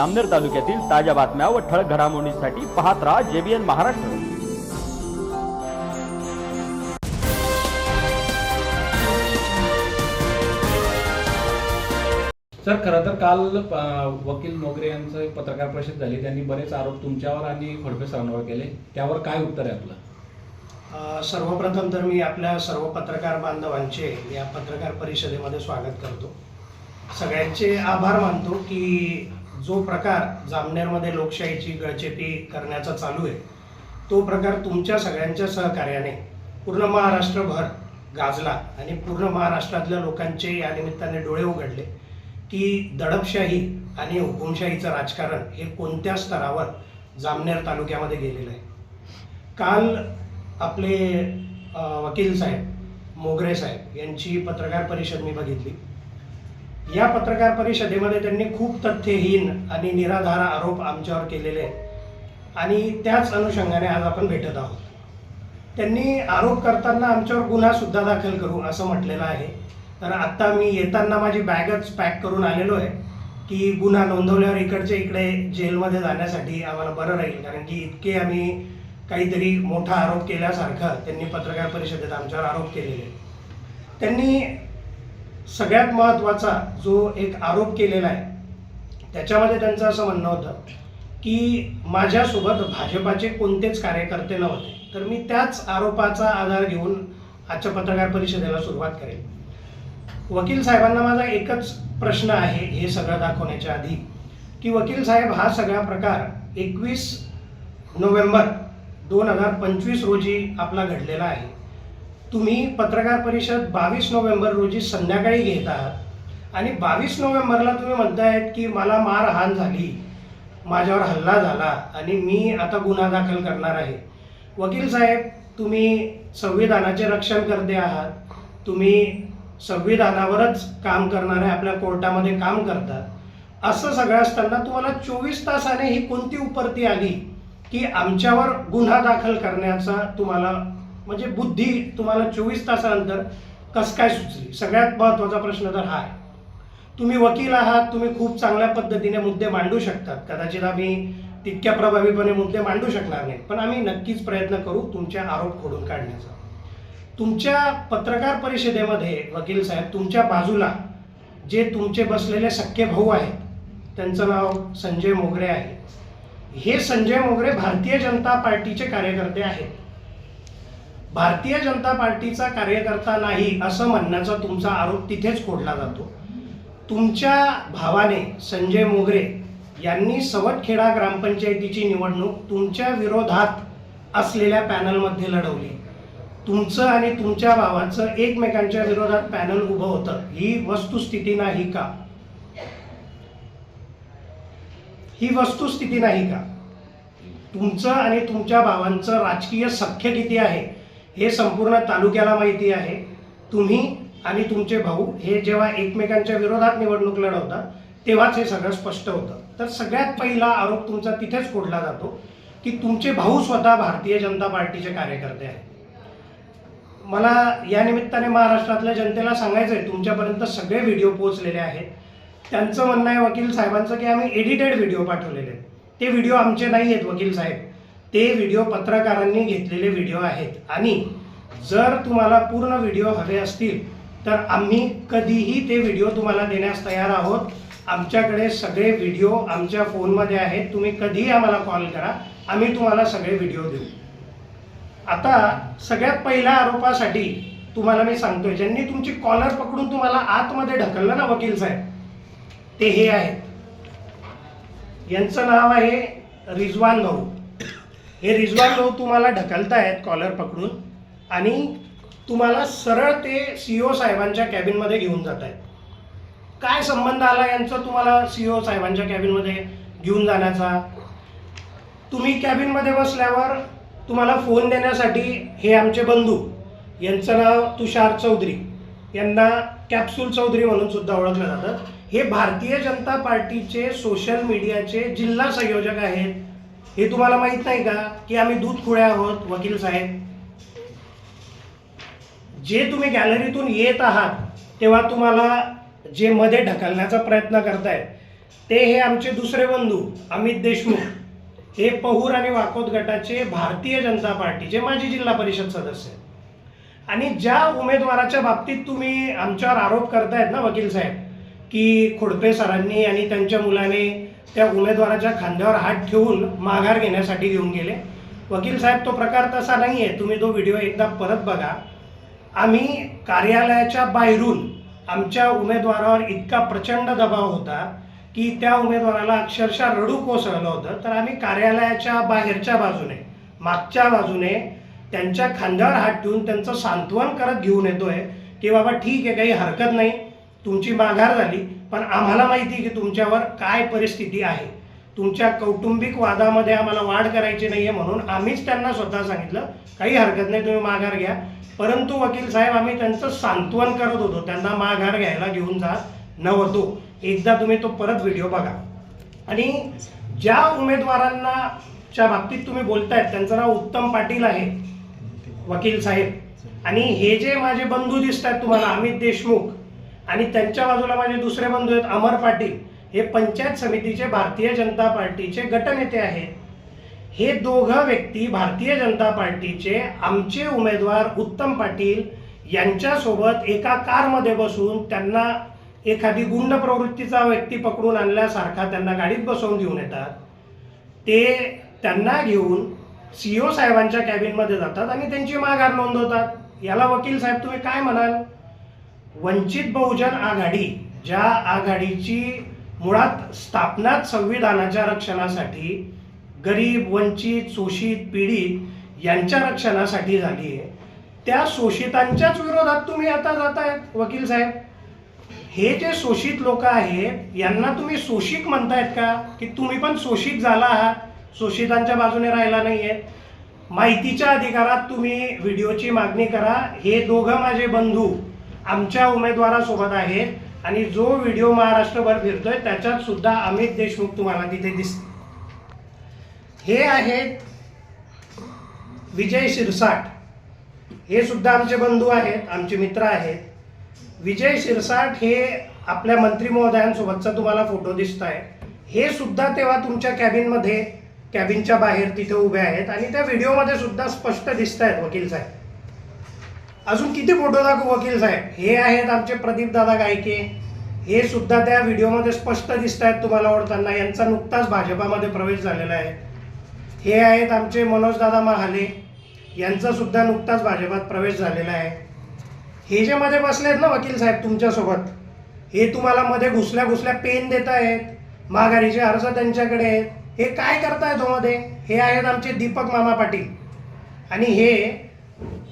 आमनेर तालुक्यातील ताज्या बातम्या व ठळक घडामोडींसाठी पाहत राहा जेबीएन महाराष्ट्र. सर खरं तर काल वकील मोगरे यांचं एक पत्रकार परिषद झाली. त्यांनी बरेच आरोप तुमच्यावर आणि खडपे सरांवर केले. त्यावर काय उत्तर आहे आपलं? सर्वप्रथम तर मी आपल्या सर्व पत्रकार बांधवांचे या पत्रकार परिषदेमध्ये स्वागत करतो. सगळ्यांचे आभार मानतो की जो प्रकार जामनेरमध्ये लोकशाहीची गळचेपी करण्याचा चालू आहे तो प्रकार तुमच्या सगळ्यांच्या सहकार्याने पूर्ण महाराष्ट्रभर गाजला आणि पूर्ण महाराष्ट्रातल्या लोकांचे या निमित्ताने डोळे उघडले की दडपशाही आणि हुकुमशाहीचं राजकारण हे कोणत्या स्तरावर जामनेर तालुक्यामध्ये गेलेलं आहे? काल आपले वकील साहेब मोगरे साहेब यांची पत्रकार परिषद मी बघितली. या पत्रकार परिषदेमध्ये त्यांनी खूप तथ्यहीन आणि निराधार आरोप आमच्यावर केलेले आणि त्याच अनुषंगाने आज आपण भेटत आहोत. त्यांनी आरोप करताना आमच्यावर गुन्हासुद्धा दाखल करू असं म्हटलेलं आहे. तर आत्ता मी येताना माझी बॅगच पॅक करून आलेलो आहे की गुन्हा नोंदवल्यावर इकडच्या इकडे जेलमध्ये जाण्यासाठी आम्हाला बरं राहील. कारण की इतके आम्ही काहीतरी मोठा आरोप केल्यासारखं त्यांनी पत्रकार परिषदेत आमच्यावर आरोप केलेले त्यांनी सगळ्यात महत्त्वाचा जो एक आरोप केलेला आहे त्याच्यामध्ये त्यांचं असं म्हणणं होतं की माझ्यासोबत भाजपाचे कोणतेच कार्यकर्ते नव्हते तर मी त्याच आरोपाचा आधार घेऊन आजच्या पत्रकार परिषदेला सुरुवात करेन. वकील साहेबांना माझा एकच प्रश्न आहे हे सगळं दाखवण्याच्या आधी की वकील साहेब हा सगळा प्रकार एकवीस नोव्हेंबर दोन हजार पंचवीस रोजी आपला घडलेला आहे. तुम्ही पत्रकार परिषद बावीस नोव्हेंबर रोजी संध्याकाळी घेत आहात. आणि बावीस नोव्हेंबरला तुम्ही म्हणतायत की मला मारहाण झाली. माझ्यावर हल्ला झाला आणि मी आता गुन्हा दाखल करणार आहे. वकील साहेब तुम्ही संविधानाचे रक्षण करते आहात. तुम्ही संविधानावरच काम करणारे आपल्या कोर्टामध्ये काम करतात. असं सगळं असताना तुम्हाला चोवीस तासाने ही कोणती उपरती आली की आमच्यावर गुन्हा दाखल करण्याचा तुम्हाला म्हणजे बुद्धी तुम्हाला चोवीस तासानंतर कसं काय सुचली? सगळ्यात महत्त्वाचा प्रश्न तर हा आहे. तुम्ही वकील आहात तुम्ही खूप चांगल्या पद्धतीने मुद्दे मांडू शकतात. कदाचित आम्ही तितक्या प्रभावीपणे मुद्दे मांडू शकणार नाही. पण आम्ही नक्कीच प्रयत्न करू तुमचे आरोप खोडून काढण्याचा. तुमच्या पत्रकार परिषदेमध्ये वकील साहेब तुमच्या बाजूला जे तुमचे बसलेले सख्खे भाऊ आहेत त्यांचं नाव संजय मोगरे आहे. हे संजय मोगरे भारतीय जनता पार्टीचे कार्यकर्ते आहेत. भारतीय जनता पार्टीचा कार्यकर्ता नाही असं म्हणण्याचा तुमचा आरोप तिथेच खोडला जातो. तुमच्या भावाने संजय मोगरे यांनी सवटखेडा ग्रामपंचायतीची निवडणूक तुमच्या विरोधात असलेल्या पॅनलमध्ये लढवली. तुमचं आणि तुमच्या भावाचं एकमेकांच्या विरोधात पॅनल उभं होतं. ही वस्तुस्थिती नाही का? ही वस्तुस्थिती नाही का? तुमचं आणि तुमच्या भावांचं राजकीय सख्य किती आहे. हे संपूर्ण तालुक्याला माहिती आहे. तुम्ही आणि तुमचे भाऊ हे जेव्हा एकमेकांच्या विरोधात निवडणूक लढवतात तेव्हाच हे सगळं स्पष्ट होतं. तर सगळ्यात पहिला आरोप तुमचा तिथेच फोडला जातो की तुमचे भाऊ स्वतः भारतीय जनता पार्टीचे कार्यकर्ते आहेत. मला या निमित्ताने महाराष्ट्रातल्या जनतेला सांगायचं आहे तुमच्यापर्यंत सगळे व्हिडिओ पोहोचलेले आहेत. त्यांचं म्हणणं आहे वकील साहेबांचं की आम्ही एडिटेड व्हिडिओ पाठवलेले आहेत. ते व्हिडिओ आमचे नाही आहेत वकील साहेब. ते व्हिडिओ पत्रकारांनी घेतलेले व्हिडिओ आहेत. आणि जर तुम्हाला पूर्ण व्हिडिओ हवे असतील तर आम्ही कधीही ते व्हिडिओ तुम्हाला देण्यास तयार आहोत. आमच्याकडे सगळे व्हिडिओ आमच्या फोनमध्ये आहेत. तुम्ही कधीही आम्हाला कॉल करा. आम्ही तुम्हाला सगळे व्हिडिओ देऊ. आता सगळ्यात पहिल्या आरोपासाठी तुम्हाला मी सांगतोय ज्यांनी तुमची कॉलर पकडून तुम्हाला आतमध्ये ढकललं ना वकील साहेब? ते हे आहेत. यांचं नाव आहे रिजवान भाऊ. हे रिजवान भाऊ तुम्हाला ढकलतायत कॉलर पकडून आणि तुम्हाला सरळ ते सी ओ साहेबांच्या कॅबिनमध्ये घेऊन जात आहेत काय संबंध आला यांचा तुम्हाला सी ओ साहेबांच्या कॅबिनमध्ये घेऊन जाण्याचा? तुम्ही कॅबिनमध्ये बसल्यावर तुम्हाला फोन देण्यासाठी हे आमचे बंधू यांचं नाव तुषार चौधरी यांना कॅप्सूल चौधरी म्हणून सुद्धा ओळखलं जातं. हे भारतीय जनता पार्टीचे सोशल मीडियाचे जिल्हा संयोजक आहेत. हे तुम्हाला माहीत नाही का की आम्ही दूध खुळे आहोत वकील साहेब? जे तुम्ही गॅलरीतून येत आहात तेव्हा तुम्हाला जे मध्ये ढकलण्याचा प्रयत्न करतायत ते हे आमचे दुसरे बंधू अमित देशमुख. हे पहूर आणि वाकोद गटाचे भारतीय जनता पार्टीचे माजी जिल्हा परिषद सदस्य आणि ज्या उमेदवाराच्या बाबतीत तुम्ही आमच्यावर आरोप करतायत ना वकील साहेब की खोडपे सरांनी आणि त्यांच्या मुलाने त्या उमेदवाराच्या खांद्यावर हात ठेवून माघार घेण्यासाठी घेऊन गेले. वकील साहेब तो प्रकार तसा नाही आहे तुम्ही तो व्हिडिओ एकदा परत बघा. आम्ही कार्यालयाच्या बाहेरून आमच्या उमेदवारावर इतका प्रचंड दबाव होता की त्या उमेदवाराला अक्षरशः रडू कोसळलं होतं. तर आम्ही कार्यालयाच्या बाहेरच्या बाजूने मागच्या बाजूने त्यांच्या खांद्यावर हात ठेवून त्यांचं सांत्वन करत घेऊन येतोय की बाबा ठीक आहे काही हरकत नाही. तुमची माघार झाली पण आम्हाला माहिती आहे की तुमच्यावर काय परिस्थिती आहे. तुमच्या कौटुंबिक वादामध्ये आम्हाला वाढ करायची नाही आहे म्हणून आम्हीच त्यांना स्वतः सांगितलं काही हरकत नाही तुम्ही माघार घ्या. परंतु वकील साहेब आम्ही त्यांचं सांत्वन करत होतो त्यांना माघार घ्यायला घेऊन जात नव्हतो. एकदा तुम्ही तो परत व्हिडिओ बघा. आणि ज्या उमेदवारांना च्या बाबतीत तुम्ही बोलतायत त्यांचं नाव उत्तम पाटील आहे वकील साहेब. आणि हे जे माझे बंधू दिसत आहेत तुम्हाला अमित देशमुख आणि त्यांच्या बाजूला माझे दुसरे बंधू आहेत अमर पाटील. हे पंचायत समितीचे भारतीय जनता पार्टीचे गटनेते आहेत. हे दोघं व्यक्ती भारतीय जनता पार्टीचे आमचे उमेदवार उत्तम पाटील यांच्यासोबत एका कारमध्ये बसून त्यांना एखादी गुंड प्रवृत्तीचा व्यक्ती पकडून आणल्यासारखा त्यांना गाडीत बसवून घेऊन येतात. ते त्यांना घेऊन सी ओ साहेबांच्या कॅबिनमध्ये जातात आणि त्यांची माघार नोंदवतात. याला वकील साहेब तुम्ही काय म्हणाल? वंचित बहुजन आघाडी ज्या आघाडीची मुळात स्थापनात संविधानाच्या रक्षणासाठी गरीब वंचित शोषित पीडित यांच्या रक्षणासाठी झाली आहे. त्या शोषितांच्याच विरोधात तुम्ही आता जातायत वकील साहेब. हे जे शोषित लोक आहेत यांना तुम्ही शोषित म्हणतायत का? की तुम्ही पण शोषित झाला आहात? शोषितांच्या बाजूने राहिला नाही आहे माहितीच्या अधिकारात तुम्ही व्हिडिओची मागणी करा. हे दोघं माझे बंधू. आमच्या उमेदवारासोबत आहे. आणि जो व्हिडिओ महाराष्ट्रभर फिरतोय त्याच्यात सुद्धा अमित देशमुख तुम्हाला तिथे दिसते हे आहेत विजय शिरसाट. हे सुद्धा आमचे बंधू आहेत आमचे मित्र आहेत. विजय शिरसाट हे आपल्या मंत्री महोदयांसोबतचा तुम्हाला फोटो दिसत आहे हे सुद्धा तेव्हा तुमच्या कॅबिनमध्ये कॅबिनच्या बाहेर तिथे उभे आहेत. आणि त्या व्हिडिओमध्ये सुद्धा स्पष्ट दिसत आहेत वकील साहेब. अजून किती फोटो दाखवू वकील साहेब? हे आहेत आमचे प्रदीप दादा गायके. हे सुद्धा त्या व्हिडिओमध्ये स्पष्ट दिसत आहेत तुम्हाला ओळखताना. यांचा नुकताच भाजपामध्ये प्रवेश झालेला आहे. हे आहेत आमचे मनोजदादा महाले. यांचा सुद्धा नुकताच भाजपात प्रवेश झालेला आहे. हे जे मध्ये बसले आहेत ना वकील साहेब तुमच्यासोबत हे तुम्हाला मध्ये घुसल्या घुसल्या पेन देत आहेत. माघारीचे अर्ज त्यांच्याकडे आहेत. हे काय करतायत हो मध्ये? हे आहेत आमचे दीपक मामा पाटील. आणि हे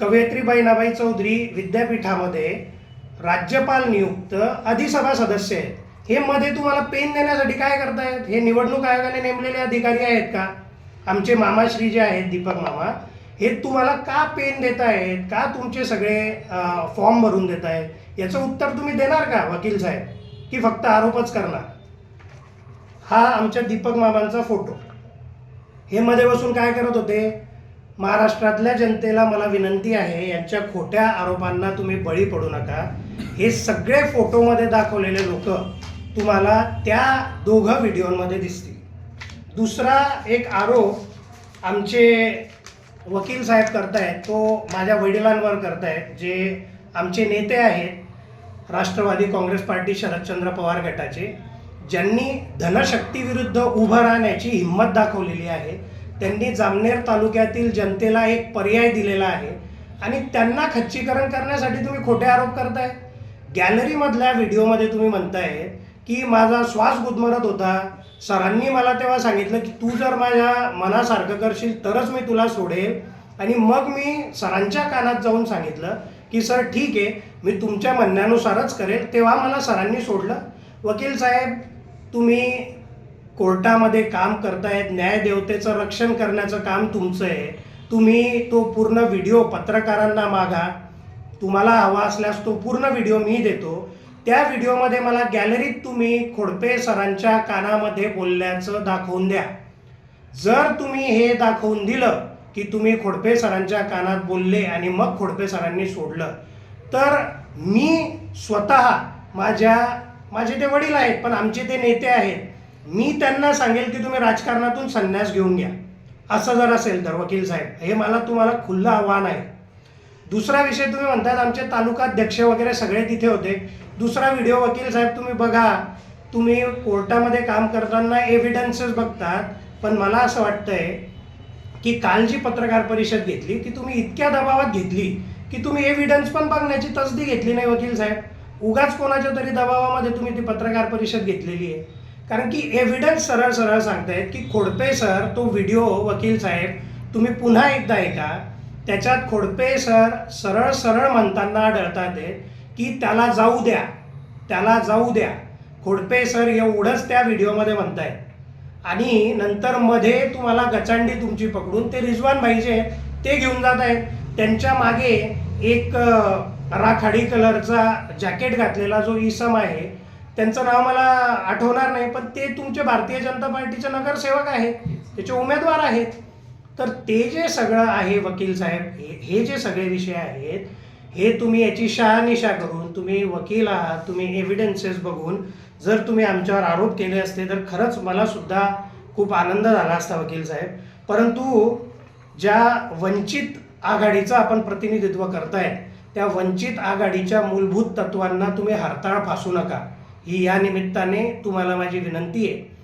कवयित्री बहिणाबाई चौधरी विद्यापीठामध्ये राज्यपाल नियुक्त अधिसभा सदस्य आहेत. हे मध्ये तुम्हाला पेन देण्यासाठी काय करतायत? हे निवडणूक आयोगाने नेमलेले अधिकारी आहेत का? आमचे मामाश्री जे आहेत दीपक मामा हे तुम्हाला का पेन देत आहेत का तुमचे सगळे फॉर्म भरून देत आहेत याचं उत्तर तुम्ही देणार का वकील साहेब? की फक्त आरोपच करणार? हा आमच्या दीपक मामांचा फोटो. हे मध्ये बसून काय करत होते? महाराष्ट्रातल्या जनतेला मला विनंती आहे यांच्या खोट्या आरोपांना तुम्ही बळी पडू नका. हे सगळे फोटोमध्ये दाखवलेले लोक तुम्हाला त्या दोघं व्हिडिओमध्ये दिसतील. दुसरा एक आरोप आमचे वकील साहेब करतायत तो माझ्या वडिलांवर करतायत जे आमचे नेते आहेत राष्ट्रवादी काँग्रेस पार्टी शरदचंद्र पवार गटाचे ज्यांनी धनशक्तीविरुद्ध उभं राहण्याची हिंमत दाखवलेली आहे. त्यांनी जामनेर तालुक्यातील जनतेला एक पर्याय दिलेला आहे आणि त्यांना खच्चीकरण करण्यासाठी तुम्ही खोटे आरोप करताय. गॅलरीमधल्या व्हिडिओमध्ये तुम्ही म्हणताय की माझा श्वास गुदमरत होता. सरांनी मला तेव्हा सांगितलं की तू जर माझ्या मनासारखं करशील तरच मी तुला सोडेल. आणि मग मी सरांच्या कानात जाऊन सांगितलं की सर ठीक आहे मी तुमच्या म्हणण्यानुसारच करेल. तेव्हा मला सरांनी सोडलं. वकील साहेब तुम्ही कोर्टामध्ये काम करतायत न्यायदेवतेचं रक्षण करण्याचं काम तुमचं आहे. तुम्ही तो पूर्ण व्हिडिओ पत्रकारांना मागा. तुम्हाला हवा असल्यास तो पूर्ण व्हिडिओ मी देतो. त्या व्हिडिओमध्ये मला गॅलरीत तुम्ही खोडपे सरांच्या कानामध्ये बोलल्याचं दाखवून द्या. जर तुम्ही हे दाखवून दिलं की तुम्ही खोडपे सरांच्या कानात बोलले आणि मग खोडपे सरांनी सोडलं तर मी स्वतः माझ्या माझे ते वडील आहेत पण आमचे ते नेते आहेत. मी त्यांना सांगेल की तुम्ही राजकारणातून संन्यास घेऊन घ्या. असं जर असेल तर वकील साहेब हे मला तुम्हाला खुल्लं आव्हान आहे. दुसरा विषय तुम्ही म्हणतात आमचे तालुका अध्यक्ष वगैरे सगळे तिथे होते. दुसरा व्हिडिओ वकील साहेब तुम्ही बघा. तुम्ही कोर्टामध्ये काम करताना एव्हिडन्सेस बघतात. पण मला असं वाटतंय की काल जी पत्रकार परिषद घेतली ती तुम्ही इतक्या दबावात घेतली की तुम्ही एव्हिडन्स पण बघण्याची तसदी घेतली नाही वकील साहेब. उगाच कोणाच्या तरी दबावामध्ये तुम्ही ती पत्रकार परिषद घेतलेली आहे. कारण की एव्हिडन्स सरळ सरळ सांगतायत की खोडपे सर तो व्हिडिओ वकील साहेब तुम्ही पुन्हा एकदा ऐका. त्याच्यात खोडपे सर सरळ सरळ म्हणताना आढळतात आहे की त्याला जाऊ द्या. त्याला जाऊ द्या. खोडपे सर एवढंच त्या व्हिडिओमध्ये म्हणतायत. आणि नंतर मध्ये तुम्हाला गचांडी तुमची पकडून ते रिजवान पाहिजे ते घेऊन जात आहेत त्यांच्या मागे एक राखाडी कलरचा जॅकेट घातलेला जो इसम आहे त्यांचं नाव मला आठवणार नाही पण ते तुमचे भारतीय जनता पार्टीचे नगरसेवक आहेत त्याचे उमेदवार आहेत. तर ते जे सगळं आहे वकील साहेब हे हे जे सगळे विषय आहेत हे तुम्ही याची शहानिशा करून तुम्ही वकील आहात तुम्ही एव्हिडन्सेस बघून जर तुम्ही आमच्यावर आरोप केले असते तर खरंच मला सुद्धा खूप आनंद झाला असता वकील साहेब. परंतु ज्या वंचित आघाडीचं आपण प्रतिनिधित्व करताय त्या वंचित आघाडीच्या मूलभूत तत्वांना तुम्ही हरताळ फासू नका. ही या निमित्ताने तुम्हाला माझी विनंती आहे.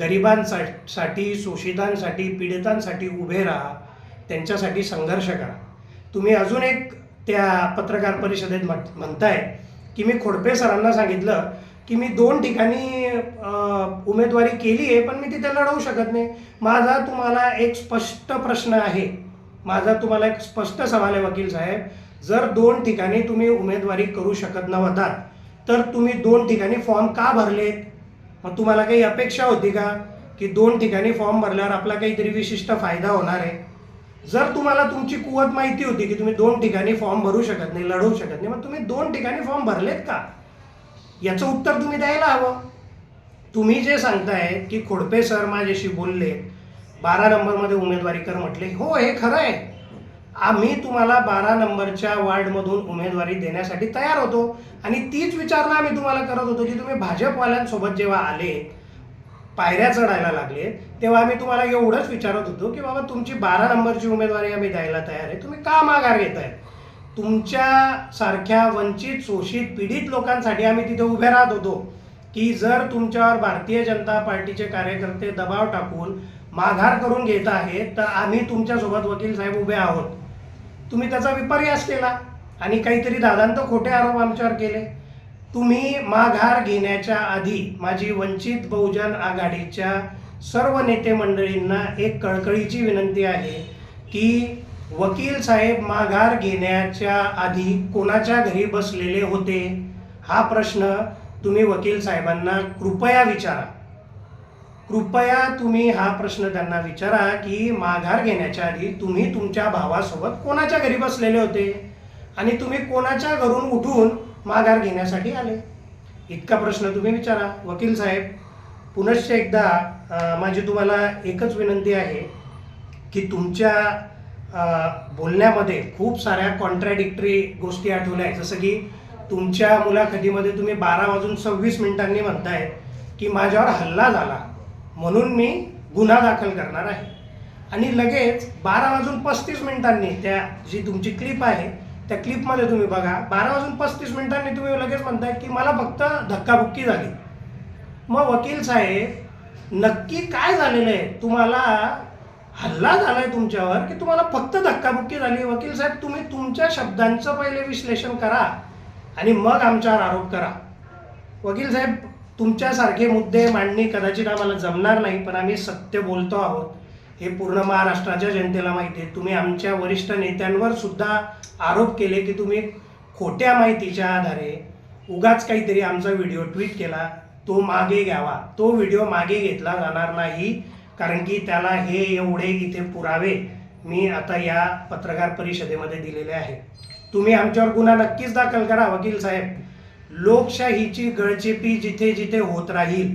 गरिबांसाठी शोषितांसाठी पीडितांसाठी उभे राहा. त्यांच्यासाठी संघर्ष करा. तुम्ही अजून एक त्या पत्रकार परिषदेत म्हट- म्हणताय की मी खोडपे सरांना सांगितलं की मी दोन ठिकाणी उमेदवारी केली आहे पण मी तिथे लढवू शकत नाही. माझा तुम्हाला एक स्पष्ट प्रश्न आहे. माझा तुम्हाला एक स्पष्ट सवाल आहे वकील साहेब. जर दोन ठिकाणी तुम्ही उमेदवारी करू शकत नव्हतात तर तुम्ही दोन ठिकाणी फॉर्म का भरलेत? मग तुम्हाला काही अपेक्षा होती का? की दोन ठिकाणी फॉर्म भरल्यावर आपला काहीतरी विशिष्ट फायदा होणार आहे. जर तुम्हाला तुमची कुवत माहिती होती की तुम्ही दोन ठिकाणी फॉर्म भरू शकत नाही लढवू शकत नाही मग तुम्ही दोन ठिकाणी फॉर्म भरलेत का? याचं उत्तर तुम्ही द्यायला हवं. तुम्ही जे सांगताय की खोडपे सर माझ्याशी बोलले बारा नंबरमध्ये उमेदवारी कर म्हटले हो हे खरं आहे. आम्ही तुम्हाला बारा नंबरच्या वार्डमधून उमेदवारी देण्यासाठी तयार होतो. आणि तीच विचारणा आम्ही तुम्हाला करत होतो की तुम्ही भाजपवाल्यांसोबत जेव्हा आले पायऱ्या चढायला लागले तेव्हा आम्ही तुम्हाला एवढंच विचारत होतो की बाबा तुमची बारा नंबरची उमेदवारी आम्ही द्यायला तयार आहे. तुम्ही का माघार घेत आहे तुमच्यासारख्या वंचित शोषित पीडित लोकांसाठी आम्ही तिथे उभे राहत होतो की जर तुमच्यावर भारतीय जनता पार्टीचे कार्यकर्ते दबाव टाकून माघार करून घेत आहेत तर आम्ही तुमच्यासोबत वकील साहेब उभे आहोत. तुम्ही त्याचा विपर्यास केला. आणि काहीतरी दादांत खोटे आरोप आमच्यावर केले. तुम्ही माघार घेण्याच्या आधी माझी वंचित बहुजन आघाडीच्या सर्व नेते मंडळींना एक कळकळीची विनंती आहे की वकील साहेब माघार घेण्याच्या आधी कोणाच्या घरी बसलेले होते? हा प्रश्न तुम्ही वकील साहेबांना कृपया विचारा. कृपया तुम्ही हा प्रश्न त्यांना विचारा की माघार घेण्याच्या आधी तुम्ही तुमच्या भावासोबत कोणाच्या घरी बसलेले होते? आणि तुम्ही कोणाच्या घरून उठून माघार घेण्यासाठी आले? इतका प्रश्न तुम्ही विचारा वकील साहेब. पुनश्च एकदा माझी तुम्हाला एकच विनंती आहे की तुमच्या बोलण्यामध्ये खूप साऱ्या कॉन्ट्रॅडिक्टरी गोष्टी आठवल्या आहेत. जसं की तुमच्या मुलाखतीमध्ये तुम्ही बारा वाजून सव्वीस मिनिटांनी म्हणताय की माझ्यावर हल्ला झाला. म्हणून मी गुन्हा दाखल करणार आहे. आणि लगेच बारा वाजून पस्तीस मिनिटांनी त्या जी तुमची क्लिप आहे त्या क्लिपमध्ये तुम्ही बघा बारा वाजून पस्तीस मिनिटांनी तुम्ही लगेच म्हणताय की मला फक्त धक्काबुक्की झाली. मग वकील साहेब नक्की काय झालेलं आहे? तुम्हाला हल्ला झाला आहे तुमच्यावर की तुम्हाला फक्त धक्काबुक्की झाली? वकील साहेब तुम्ही तुमच्या शब्दांचं पहिले विश्लेषण करा आणि मग आमच्यावर आरोप करा. वकील साहेब तुमच्यासारखे मुद्दे मांडणी कदाचित आम्हाला जमणार नाही पण आम्ही सत्य बोलतो आहोत. हे पूर्ण महाराष्ट्राच्या जनतेला माहिती आहे. तुम्ही आमच्या वरिष्ठ नेत्यांवर सुद्धा आरोप केले की तुम्ही खोट्या माहितीच्या आधारे उगाच काहीतरी आमचा व्हिडिओ ट्विट केला. तो मागे घ्यावा. तो व्हिडिओ मागे घेतला जाणार नाही कारण की त्याला हे एवढे इथे पुरावे मी आता या पत्रकार परिषदेमध्ये दिलेले आहे. तुम्ही आमच्यावर गुन्हा नक्कीच दाखल करा वकील साहेब. लोकशाहीची गळचेपी जिथे जिथे होत राहील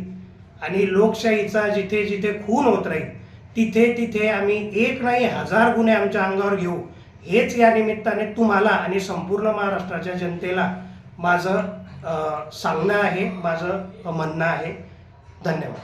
आणि लोकशाहीचा जिथे जिथे खून होत राहील तिथे तिथे आम्ही एक नाही हजार गुन्हे आमच्या अंगावर घेऊ. हेच या निमित्ताने तुम्हाला आणि संपूर्ण महाराष्ट्राच्या जनतेला माझं सांगणं आहे माझं म्हणणं आहे. धन्यवाद.